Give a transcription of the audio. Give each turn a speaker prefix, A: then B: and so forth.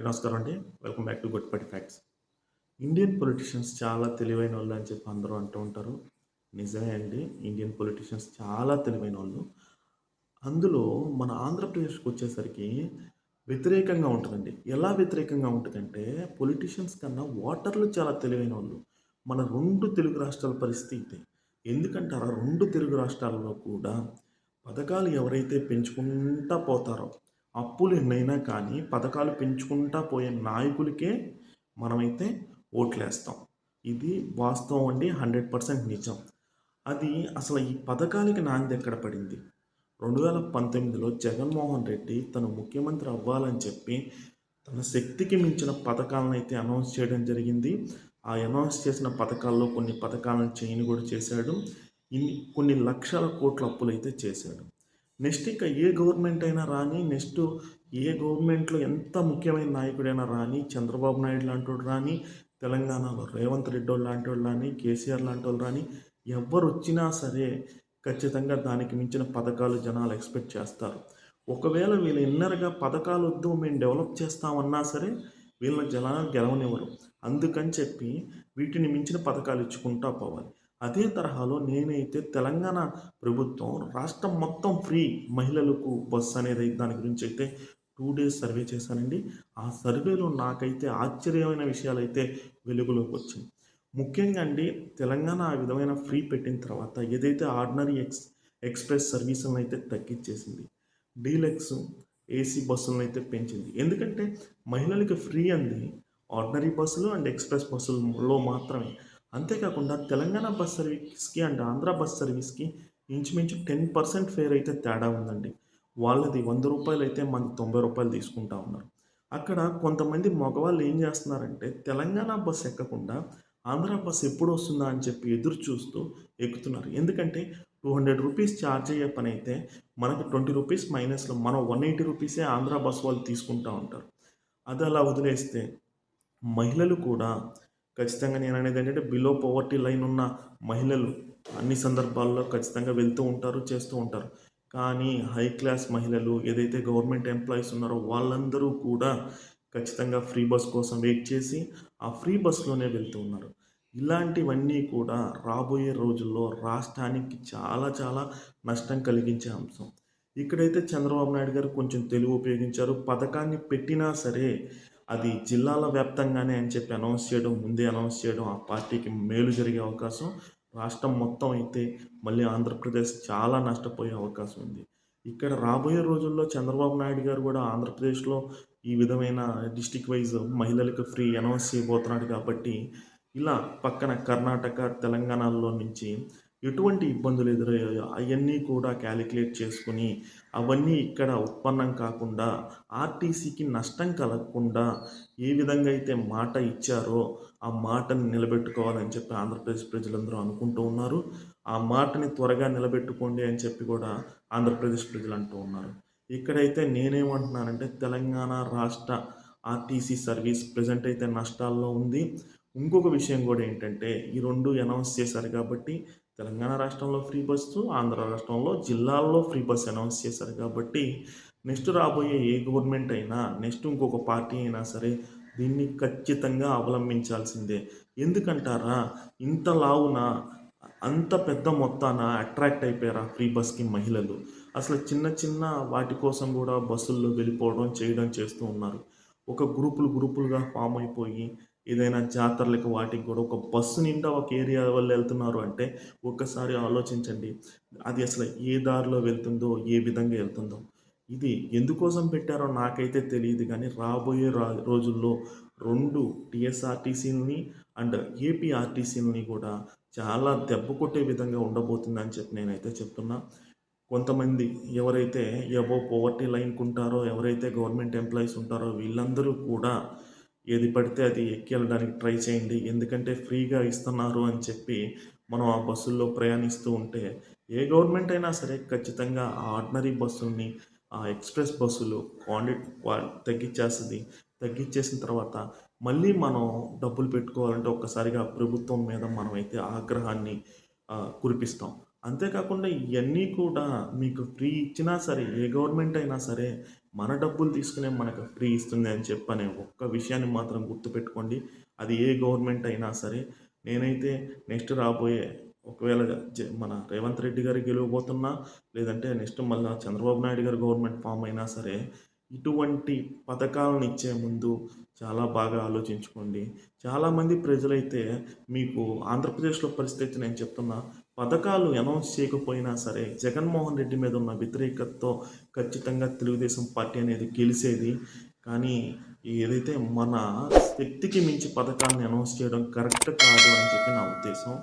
A: నమస్కారం అండి. Welcome back to గుడ్పటి ఫ్యాక్ట్స్. ఇండియన్ పొలిటీషియన్స్ చాలా తెలివైన వాళ్ళు అని చెప్పి అందరూ అంటూ ఉంటారు. నిజమే అండి. ఇండియన్ పొలిటీషియన్స్ చాలా తెలివైన వాళ్ళు అందులో మన ఆంధ్రప్రదేశ్కి వచ్చేసరికి వ్యతిరేకంగా ఉంటుందండి. ఎలా వ్యతిరేకంగా ఉంటుందంటే పొలిటీషియన్స్ కన్నా ఓటర్లు చాలా తెలివైన వాళ్ళు మన రెండు తెలుగు రాష్ట్రాల పరిస్థితి ఇదే. ఎందుకంటారా రెండు తెలుగు రాష్ట్రాల్లో కూడా పథకాలు ఎవరైతే పెంచుకుంటా పోతారో అప్పులు ఎన్నైనా కానీ పథకాలు పెంచుకుంటా పోయే నాయకులకే మనమైతే ఓట్లేస్తాం. ఇది వాస్తవం అండి హండ్రెడ్ పర్సెంట్ నిజం. అది అసలు ఈ పథకానికి నాంది ఎక్కడ పడింది? రెండు వేల పంతొమ్మిదిలో జగన్మోహన్ రెడ్డి తను ముఖ్యమంత్రి అవ్వాలని చెప్పి తన శక్తికి మించిన పథకాలను అయితే అనౌన్స్ చేయడం జరిగింది. ఆ అనౌన్స్ చేసిన పథకాల్లో కొన్ని పథకాలను చేయని కూడా చేశాడు. ఇన్ని కొన్ని లక్షల కోట్ల అప్పులు అయితే చేశాడు. నెక్స్ట్ ఇంకా ఏ గవర్నమెంట్ అయినా రాని నెక్స్ట్ ఏ గవర్నమెంట్లో ఎంత ముఖ్యమైన నాయకుడైనా రాని చంద్రబాబు నాయుడు లాంటి వాడు రాని తెలంగాణలో రేవంత్ రెడ్డి వాళ్ళు లాంటి వాళ్ళు రాని కేసీఆర్ లాంటి వాళ్ళు రాని ఎవరు వచ్చినా సరే ఖచ్చితంగా దానికి మించిన పథకాలు జనాలు ఎక్స్పెక్ట్ చేస్తారు. ఒకవేళ వీళ్ళు ఇన్నర్గా పథకాలు వద్దు మేము డెవలప్ చేస్తామన్నా సరే వీళ్ళ జనాలు గెలవనివ్వరు. అందుకని చెప్పి వీటిని మించిన పథకాలు ఇచ్చుకుంటా పోవాలి. అదే తరహాలో నేనైతే తెలంగాణ ప్రభుత్వం రాష్ట్రం మొత్తం ఫ్రీ మహిళలకు బస్ అనేది దాని గురించి అయితే టూ డేస్ సర్వే చేశానండి. ఆ సర్వేలో నాకైతే ఆశ్చర్యమైన విషయాలు అయితే వెలుగులోకి వచ్చింది. ముఖ్యంగా అండి తెలంగాణ ఆ విధమైన ఫ్రీ పెట్టిన తర్వాత ఏదైతే ఆర్డినరీ ఎక్స్ ఎక్స్ప్రెస్ సర్వీసులను అయితే తగ్గించేసింది డీలక్స్ ఏసీ బస్సులను అయితే పెంచింది. ఎందుకంటే మహిళలకి ఫ్రీ అంది ఆర్డినరీ బస్సులు అండ్ ఎక్స్ప్రెస్ బస్సులలో మాత్రమే. అంతేకాకుండా తెలంగాణ బస్ సర్వీస్కి అండ్ ఆంధ్ర బస్ సర్వీస్కి ఇంచుమించు టెన్ పర్సెంట్ ఫేర్ అయితే తేడా ఉందండి. వాళ్ళది వంద రూపాయలు అయితే మనకి తొంభై రూపాయలు తీసుకుంటా ఉన్నారు. అక్కడ కొంతమంది మగవాళ్ళు ఏం చేస్తున్నారంటే తెలంగాణ బస్ ఎక్కకుండా ఆంధ్ర బస్ ఎప్పుడు వస్తుందా అని చెప్పి ఎదురు చూస్తూ ఎక్కుతున్నారు. ఎందుకంటే టూ హండ్రెడ్ రూపీస్ ఛార్జ్ అయ్యే పని అయితే మనకు ట్వంటీ రూపీస్ మైనస్లో మనం వన్ ఎయిటీ రూపీసే ఆంధ్ర బస్ వాళ్ళు తీసుకుంటూ ఉంటారు. అది అలా వదిలేస్తే మహిళలు కూడా ఖచ్చితంగా నేను అనేది ఏంటంటే బిలో పవర్టీ లైన్ ఉన్న మహిళలు అన్ని సందర్భాల్లో ఖచ్చితంగా వెళ్తూ ఉంటారు చేస్తూ ఉంటారు. కానీ హై క్లాస్ మహిళలు ఏదైతే గవర్నమెంట్ ఎంప్లాయీస్ ఉన్నారో వాళ్ళందరూ కూడా ఖచ్చితంగా ఫ్రీ బస్ కోసం వెయిట్ చేసి ఆ ఫ్రీ బస్లోనే వెళ్తూ ఉన్నారు. ఇలాంటివన్నీ కూడా రాబోయే రోజుల్లో రాష్ట్రానికి చాలా చాలా నష్టం కలిగించే అంశం. ఇక్కడైతే చంద్రబాబు నాయుడు గారు కొంచెం తెలివి ఉపయోగించారు. పథకాన్ని పెట్టినా సరే అది జిల్లాల వ్యాప్తంగానే అని చెప్పి అనౌన్స్ చేయడం ముందే అనౌన్స్ చేయడం ఆ పార్టీకి మేలు జరిగే అవకాశం. రాష్ట్రం మొత్తం అయితే మళ్ళీ ఆంధ్రప్రదేశ్ చాలా నష్టపోయే అవకాశం ఉంది. ఇక్కడ రాబోయే రోజుల్లో చంద్రబాబు నాయుడు గారు కూడా ఆంధ్రప్రదేశ్లో ఈ విధమైన డిస్టిక్ వైజ్ మహిళలకు ఫ్రీ అనౌన్స్ చేయబోతున్నాడు కాబట్టి ఇలా పక్కన కర్ణాటక తెలంగాణలో నుంచి ఎటువంటి ఇబ్బందులు ఎదురయ్యాయో అవన్నీ కూడా క్యాలిక్యులేట్ చేసుకుని అవన్నీ ఇక్కడ ఉత్పన్నం కాకుండా ఆర్టీసీకి నష్టం కలగకుండా ఏ విధంగా అయితే మాట ఇచ్చారో ఆ మాటని నిలబెట్టుకోవాలని చెప్పి ఆంధ్రప్రదేశ్ ప్రజలందరూ అనుకుంటూ ఉన్నారు. ఆ మాటని త్వరగా నిలబెట్టుకోండి అని చెప్పి కూడా ఆంధ్రప్రదేశ్ ప్రజలు అంటూ ఉన్నారు. ఇక్కడైతే నేనేమంటున్నానంటే తెలంగాణ రాష్ట్ర ఆర్టీసీ సర్వీస్ ప్రజెంట్ అయితే నష్టాల్లో ఉంది. ఇంకొక విషయం కూడా ఏంటంటే ఈ రెండు అనౌన్స్ చేశారు కాబట్టి తెలంగాణ రాష్ట్రంలో ఫ్రీ బస్సు ఆంధ్ర రాష్ట్రంలో జిల్లాల్లో ఫ్రీ బస్ అనౌన్స్ చేశారు. కాబట్టి నెక్స్ట్ రాబోయే ఏ గవర్నమెంట్ అయినా నెక్స్ట్ ఇంకొక పార్టీ అయినా సరే దీన్ని ఖచ్చితంగా అవలంబించాల్సిందే. ఎందుకంటారా? ఇంత లావున అంత పెద్ద మొత్తాన అట్రాక్ట్ అయిపోయారు ఆ ఫ్రీ బస్కి మహిళలు? అసలు చిన్న చిన్న వాటి కోసం కూడా బస్సుల్లో వెళ్ళిపోవడం చేయడం చేస్తూ ఉన్నారు. ఒక గ్రూపులు గ్రూపులుగా ఫామ్ అయిపోయి ఏదైనా జాతరలకు వాటికి కూడా ఒక బస్సు నిండా ఒక ఏరియా వాళ్ళు వెళ్తున్నారు అంటే ఒక్కసారి ఆలోచించండి. అది అసలు ఏ దారిలో వెళ్తుందో ఏ విధంగా వెళ్తుందో. ఇది ఎందుకోసం పెట్టారో నాకైతే తెలియదు కానీ రాబోయే రా రోజుల్లో రెండు టీఎస్ఆర్టీసీని అండ్ ఏపీఆర్టీసీని కూడా చాలా దెబ్బ కొట్టే విధంగా ఉండబోతుందని చెప్పి నేనైతే చెప్తున్నా. కొంతమంది ఎవరైతే ఎబో పోవర్టీ లైన్కి ఉంటారో ఎవరైతే గవర్నమెంట్ ఎంప్లాయీస్ ఉంటారో వీళ్ళందరూ కూడా ఏది పడితే అది ఎక్కి వెళ్ళడానికి ట్రై చేయండి. ఎందుకంటే ఫ్రీగా ఇస్తున్నారు అని చెప్పి మనం ఆ బస్సుల్లో ప్రయాణిస్తూ ఉంటే ఏ గవర్నమెంట్ అయినా సరే ఖచ్చితంగా ఆ ఆర్డినరీ బస్సుల్ని ఆ ఎక్స్ప్రెస్ బస్సులు క్వాంటిటీ తగ్గించేస్తుంది. తగ్గించేసిన తర్వాత మళ్ళీ మనం డబ్బులు పెట్టుకోవాలంటే ఒక్కసారిగా ప్రభుత్వం మీద మనమైతే ఆగ్రహాన్ని కురిపిస్తాం. అంతేకాకుండా ఇవన్నీ కూడా మీకు ఫ్రీ ఇచ్చినా సరే ఏ గవర్నమెంట్ అయినా సరే మన డబ్బులు తీసుకునే మనకు ఫ్రీ ఇస్తుంది అని చెప్పనే ఒక్క విషయాన్ని మాత్రం గుర్తుపెట్టుకోండి. అది ఏ గవర్నమెంట్ అయినా సరే నేనైతే నెక్స్ట్ రాబోయే ఒకవేళ మన రేవంత్ రెడ్డి గారు గెలవబోతున్నా లేదంటే నెక్స్ట్ మళ్ళీ చంద్రబాబు నాయుడు గారు గవర్నమెంట్ ఫామ్ అయినా సరే ఇటువంటి పథకాలను ఇచ్చే ముందు చాలా బాగా ఆలోచించుకోండి. చాలామంది ప్రజలైతే మీకు ఆంధ్రప్రదేశ్లో పరిస్థితి నేను చెప్తున్నా పథకాలు అనౌన్స్ చేయకపోయినా సరే జగన్మోహన్ రెడ్డి మీద ఉన్న వ్యతిరేకతతో ఖచ్చితంగా తెలుగుదేశం పార్టీ అనేది గెలిచేది. కానీ ఏదైతే మన శక్తికి మించి పథకాన్ని అనౌన్స్ చేయడం కరెక్ట్ కాదు అని చెప్పి నా ఉద్దేశం.